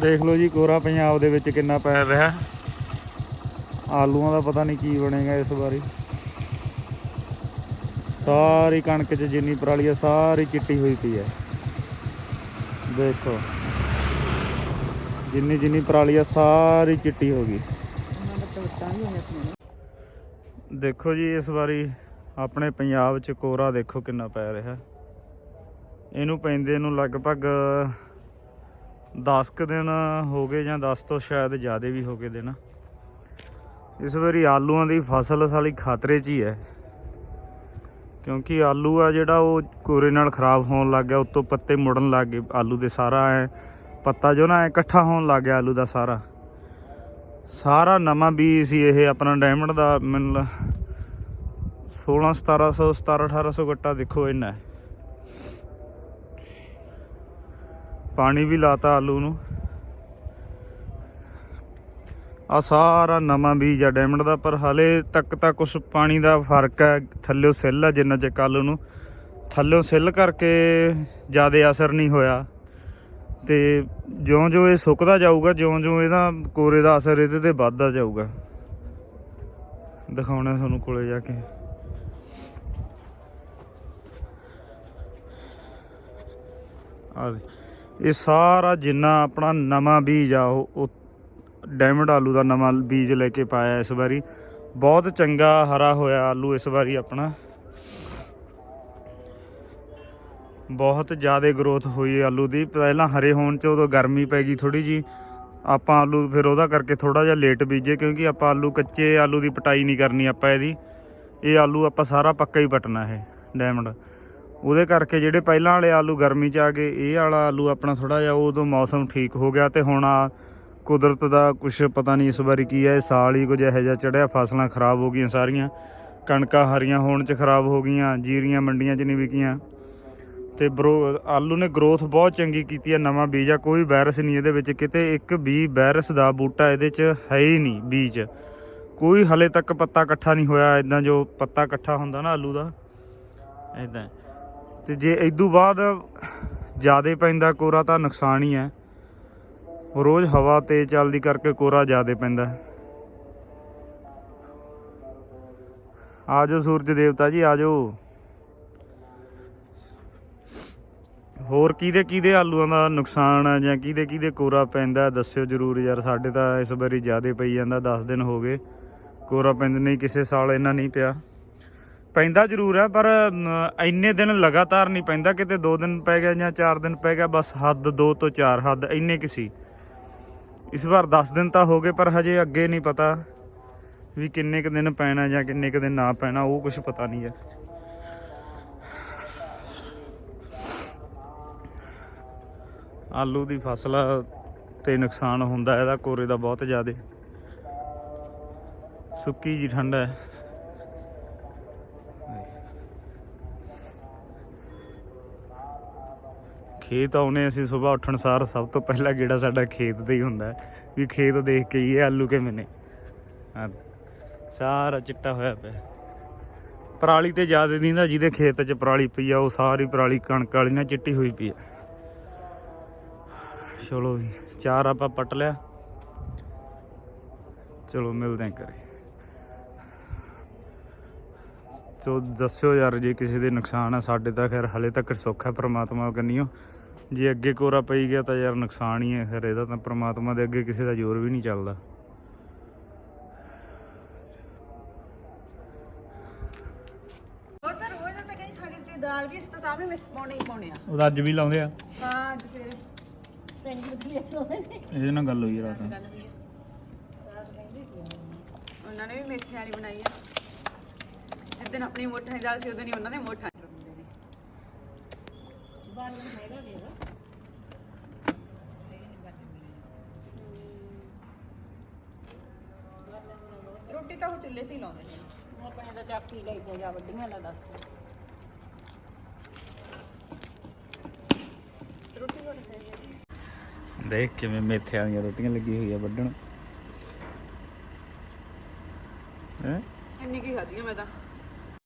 ਦੇਖ ਲਓ ਜੀ ਕੋਰਾ ਪੰਜਾਬ ਦੇ ਵਿੱਚ ਕਿੰਨਾ ਪੈ ਰਿਹਾ। ਆਲੂਆਂ ਦਾ ਪਤਾ ਨਹੀਂ ਕੀ ਬਣੇਗਾ ਇਸ ਵਾਰੀ। ਸਾਰੀ ਕਣਕ 'ਚ ਜਿੰਨੀ ਪਰਾਲੀ ਆ, ਸਾਰੀ ਚਿੱਟੀ ਹੋਈ ਪਈ ਹੈ ਦੇਖੋ। ਜਿੰਨੀ ਜਿੰਨੀ ਪਰਾਲੀ ਆ, ਸਾਰੀ ਚਿੱਟੀ ਹੋ ਗਈ। ਦੇਖੋ ਜੀ ਇਸ ਵਾਰੀ ਆਪਣੇ ਪੰਜਾਬ 'ਚ ਕੋਰਾ ਦੇਖੋ ਕਿੰਨਾ ਪੈ ਰਿਹਾ। ਇਹਨੂੰ ਪੈਂਦੇ ਨੂੰ ਲਗਭਗ 10 ਕੁ ਦਿਨ ਹੋ ਗਏ ਜਾਂ 10 ਤੋਂ ਸ਼ਾਇਦ ਜ਼ਿਆਦਾ ਵੀ ਹੋ ਗਏ ਦਿਨ। ਇਸ ਵਾਰੀ ਆਲੂਆਂ ਦੀ ਫਸਲ ਸਾਲੀ ਖਤਰੇ 'ਚ ਹੀ ਹੈ। ਕਿਉਂਕਿ ਆਲੂ ਆ ਜਿਹੜਾ ਉਹ ਕੋਰੇ ਨਾਲ ਖਰਾਬ ਹੋਣ ਲੱਗ ਗਿਆ, ਉੱਤੋਂ ਪੱਤੇ ਮੁੜਨ ਲੱਗ ਗਏ, ਆਲੂ ਦੇ ਸਾਰਾ ਐ ਪੱਤਾ ਜੋ ਨਾ ਐ ਇਕੱਠਾ ਹੋਣ ਲੱਗ ਗਿਆ ਆਲੂ ਦਾ ਸਾਰਾ। ਸਾਰਾ ਨਵਾਂ ਬੀ ਸੀ ਇਹ ਆਪਣਾ ਡਾਇਮੰਡ ਦਾ, ਮੈਨੂੰ ਲ- 16 1700 17 1800 ਗੱਟਾ ਦੇਖੋ ਇੰਨਾ ਪਾਣੀ ਵੀ ਲਾਤਾ ਆਲੂ ਨੂੰ। ਆ ਸਾਰਾ ਨਵਾਂ ਬੀਜ ਆ ਡਾਇਮੰਡ ਦਾ, ਪਰ ਹਲੇ ਤੱਕ ਤਾਂ ਕੁਝ ਪਾਣੀ ਦਾ ਫ਼ਰਕ ਹੈ, ਥੱਲਿਓ ਸਿੱਲ ਆ ਜਿੰਨਾ ਚਿਰ ਆਲੂ ਨੂੰ। ਥੱਲਿਓ ਸਿੱਲ ਕਰਕੇ ਜ਼ਿਆਦਾ ਅਸਰ ਨਹੀਂ ਹੋਇਆ। ਤੇ ਜਿਉਂ-ਜਿਉਂ ਇਹ ਸੁੱਕਦਾ ਜਾਊਗਾ, ਜਿਉਂ-ਜਿਉਂ ਇਹਦਾ ਕੋਰੇ ਦਾ ਅਸਰ ਇਹਦੇ ਤੇ ਵੱਧਦਾ ਜਾਊਗਾ। ਦਿਖਾਉਣਾ ਤੁਹਾਨੂੰ ਕੋਲੇ ਜਾ ਕੇ। ਆ ਦੇ। ਇਹ ਸਾਰਾ ਜਿੰਨਾ ਆਪਣਾ ਨਵਾਂ ਬੀਜ ਆ, ਉਹ ਉਹ ਡਾਇਮੰਡ ਆਲੂ ਦਾ ਨਵਾਂ ਬੀਜ ਲੈ ਕੇ ਪਾਇਆ ਇਸ ਵਾਰੀ। ਬਹੁਤ ਚੰਗਾ ਹਰਾ ਹੋਇਆ ਆਲੂ ਇਸ ਵਾਰੀ ਆਪਣਾ। ਬਹੁਤ ਜ਼ਿਆਦਾ ਗਰੋਥ ਹੋਈ ਆਲੂ ਦੀ। ਪਹਿਲਾਂ ਹਰੇ ਹੋਣ ਚ ਉਦੋਂ ਗਰਮੀ ਪੈ ਗਈ ਥੋੜੀ ਜੀ ਆਪਾਂ ਆਲੂ ਫਿਰ ਉਹਦਾ ਕਰਕੇ ਥੋੜਾ ਜਿਹਾ ਲੇਟ ਬੀਜੇ ਕਿਉਂਕਿ ਆਪਾਂ ਆਲੂ ਕੱਚੇ ਆਲੂ ਦੀ ਪਟਾਈ ਨਹੀਂ ਕਰਨੀ ਆਪਾਂ ਇਹਦੀ। ਇਹ ਆਲੂ ਆਪਾਂ ਸਾਰਾ ਪੱਕਾ ਹੀ ਪਟਣਾ ਇਹ ਡਾਇਮੰਡ ਉਹਦੇ ਕਰਕੇ ਜਿਹੜੇ ਪਹਿਲਾਂ ਵਾਲੇ ਆਲੂ ਗਰਮੀ ਚ ਆ ਗਏ, ਇਹ ਵਾਲਾ ਆਲੂ ਆਪਣਾ ਥੋੜਾ ਜਿਹਾ ਉਦੋਂ ਮੌਸਮ ਠੀਕ ਹੋ ਗਿਆ ਤੇ ਹੁਣ ਆ ਕੁਦਰਤ ਦਾ ਕੁਝ ਪਤਾ ਨਹੀਂ ਇਸ ਵਾਰੀ ਕੀ ਹੈ ਇਹ ਸਾਲ ਹੀ ਕੁਝ ਇਹੋ ਜਿਹਾ ਚੜਿਆ ਫਸਲਾਂ ਖਰਾਬ ਹੋ ਗਈਆਂ ਸਾਰੀਆਂ, ਕਣਕਾਂ ਹਰੀਆਂ ਹੋਣ ਚ ਖਰਾਬ ਹੋ ਗਈਆਂ, ਜੀਰੀਆਂ ਮੰਡੀਆਂ ਚ ਨਹੀਂ ਵਿਕੀਆਂ। ਤੇ ਬਰੋ ਆਲੂ ਨੇ ਗਰੋਥ ਬਹੁਤ ਚੰਗੀ ਕੀਤੀ ਹੈ ਨਵਾਂ ਬੀਜ ਆ, ਕੋਈ ਵਾਇਰਸ ਨਹੀਂ ਇਹਦੇ ਵਿੱਚ, ਕਿਤੇ ਇੱਕ ਵੀ ਵਾਇਰਸ ਦਾ ਬੂਟਾ ਇਹਦੇ ਚ ਹੈ ਹੀ ਨਹੀਂ ਬੀਜ। ਕੋਈ ਹਲੇ ਤੱਕ ਪੱਤਾ ਇਕੱਠਾ ਨਹੀਂ ਹੋਇਆ ਇਦਾਂ ਜੋ ਪੱਤਾ ਇਕੱਠਾ ਹੁੰਦਾ ਨਾ ਆਲੂ ਦਾ ਇਦਾਂ ਤੇ ਜੇ ਇਦੋਂ ਬਾਅਦ ਜਿਆਦੇ ਪੈਂਦਾ ਕੋਰਾ ਤਾਂ ਨੁਕਸਾਨ ਹੀ ਹੈ। ਰੋਜ਼ ਹਵਾ ਤੇਜ਼ ਚੱਲਦੀ ਕਰਕੇ ਕੋਰਾ ਜਿਆਦੇ ਪੈਂਦਾ ਆਜੋ ਸੂਰਜ ਦੇਵਤਾ ਜੀ, ਆਜੋ। ਹੋਰ ਕਿਹਦੇ ਕਿਹਦੇ ਆਲੂਆਂ ਦਾ ਨੁਕਸਾਨ ਆ ਜਾਂ ਕਿਹਦੇ ਕਿਹਦੇ ਕੋਰਾ ਪੈਂਦਾ ਦੱਸਿਓ ਜਰੂਰ ਯਾਰ। ਸਾਡੇ ਤਾਂ ਇਸ ਵਾਰੀ ਜ਼ਿਆਦੇ ਪਈ ਜਾਂਦਾ 10 ਦਿਨ ਹੋ ਗਏ। ਕੋਰਾ ਪੈਂਦੇ ਨਹੀਂ, ਕਿਸੇ ਸਾਲ ਇਹਨਾਂ ਨਹੀਂ ਪਿਆ। ਪੈਂਦਾ ਜ਼ਰੂਰ ਹੈ, ਪਰ ਇੰਨੇ ਦਿਨ ਲਗਾਤਾਰ ਨਹੀਂ ਪੈਂਦਾ, ਕਿਤੇ 2 ਦਿਨ ਪੈ ਗਿਆ ਜਾਂ 4 ਦਿਨ ਪੈ ਗਿਆ, ਬਸ ਹੱਦ 2 ਤੋਂ 4 ਹੱਦ, ਇੰਨੇ ਕਿ ਸੀ। ਇਸ ਵਾਰ 10 ਦਿਨ ਤਾਂ ਹੋ ਗਏ, ਪਰ ਹਜੇ ਅੱਗੇ ਨਹੀਂ ਪਤਾ ਵੀ ਕਿੰਨੇ ਕ ਦਿਨ ਪੈਣਾ ਜਾਂ ਕਿੰਨੇ ਕ ਦਿਨ ਨਾ ਪੈਣਾ, ਉਹ ਕੁਝ ਪਤਾ ਨਹੀਂ ਹੈ। ਆਲੂ ਦੀ ਫਸਲ ਤੇ ਨੁਕਸਾਨ ਹੁੰਦਾ, ਇਹਦਾ ਕੋਰੇ ਦਾ ਬਹੁਤ ਜ਼ਿਆਦਾ। ਸੁੱਕੀ ਜੀ ਠੰਡ ਹੈ। ਖੇਤ ਆਉਨੇ ਅਸੀਂ ਸਵੇਰ ਉੱਠਣ ਸਾਰ, ਸਭ ਤੋਂ ਪਹਿਲਾਂ ਗੇੜਾ ਸਾਡਾ ਖੇਤ ਦਾ ਹੀ ਹੁੰਦਾ ਵੀ ਖੇਤ ਦੇਖ ਕੇ ਹੀ ਇਹ ਆਲੂ ਕਿਵੇਂ ਨੇ। ਸਾਰਾ ਚਿੱਟਾ ਹੋਇਆ ਪਿਆ। ਪਰਾਲੀ ਤੇ ਜ਼ਿਆਦਾ ਨਹੀਂ ਨਾ, ਜਿਹਦੇ ਖੇਤ 'ਚ ਪਰਾਲੀ ਪਈ ਆ, ਉਹ ਸਾਰੀ ਪਰਾਲੀ ਕਣਕ ਵਾਲੀ ਨਾਲ ਚਿੱਟੀ ਹੋਈ ਪਈ ਆ। ਚਲੋ ਵੀ, ਚਾਰ ਆਪਾਂ ਪਟ ਲਿਆ। ਚਲੋ, ਮਿਲਦੇ ਆਂ ਘਰੇ। ਚੋ ਦੱਸਿਓ ਯਾਰ, ਜੇ ਕਿਸੇ ਦੇ ਨੁਕਸਾਨ ਆ, ਸਾਡੇ ਤਾਂ ਖੈਰ ਹਲੇ ਤੱਕ ਸੁੱਖ ਹੈ, ਪ੍ਰਮਾਤਮਾ ਕੰਨੀਓ ਜੇ ਅੱਗੇ ਕੋਰਾ ਪਈ ਗਿਆ ਤਾਂ ਯਾਰ ਨੁਕਸਾਨ ਹੀ ਹੈ ਫਿਰ ਇਹਦਾ ਤਾਂ ਪ੍ਰਮਾਤਮਾ ਦੇ ਅੱਗੇ ਕਿਸੇ ਦਾ ਜ਼ੋਰ ਵੀ ਨਹੀਂ ਚੱਲਦਾ। ਉਹ ਤਾਂ ਰੋਜ਼ ਤਾਂ ਕਹੀਂ ਸਾਡੀ ਤੇ ਦਾਲ ਵੀ ਇਸ ਤੋਂ ਤਾਂ ਵੀ ਮਿਸ ਪਾਉਣੇ ਪਾਉਣੇ ਆ। ਉਹ ਅੱਜ ਵੀ ਲਾਉਂਦੇ ਆ। ਹਾਂ ਅੱਜ ਸਵੇਰੇ। ਪਿੰਡ ਬਦਲੀ ਨੇ ਇਹਦੇ ਨਾਲ ਗੱਲ ਹੋਈ ਰਾਤ ਨੂੰ। ਉਹਨਾਂ ਨੇ ਵੀ ਮੇਥੇ ਵਾਲੀ ਬਣਾਈ ਆ। ਜਿੱਦਣ ਆਪਣੀ ਮੋਠਾਂ ਦੀ ਦਾਲ ਸੀ ਉਦੋਂ ਹੀ ਉਹਨਾਂ ਦੇ ਮੋਠਾਂ ਚ ਹੁੰਦੇ ਨੇ। ਰੋਟੀ ਤਾਂ ਉਹ ਚੁੱਲ੍ਹੇ ਤੇ ਹੀ ਲਾਉਂਦੇ ਨੇ। ਆਪਣੇ ਤਾਂ ਚਾਕੀ ਲੈ ਕੇ ਜਾ ਵੱਡੀਆਂ ਦਾ ਦੱਸ। ਰੋਟੀ ਬਣ ਗਈ ਦੇਖ ਕਿਵੇਂ ਮੇਥੇ ਵਾਲੀਆਂ ਰੋਟੀਆਂ ਲੱਗੀ ਹੋਈ ਆ ਵੱਢਣ। ਹੈ? ਇੰਨੀ ਕੀ ਖਾਧੀਆਂ ਮੈਂ ਤਾਂ।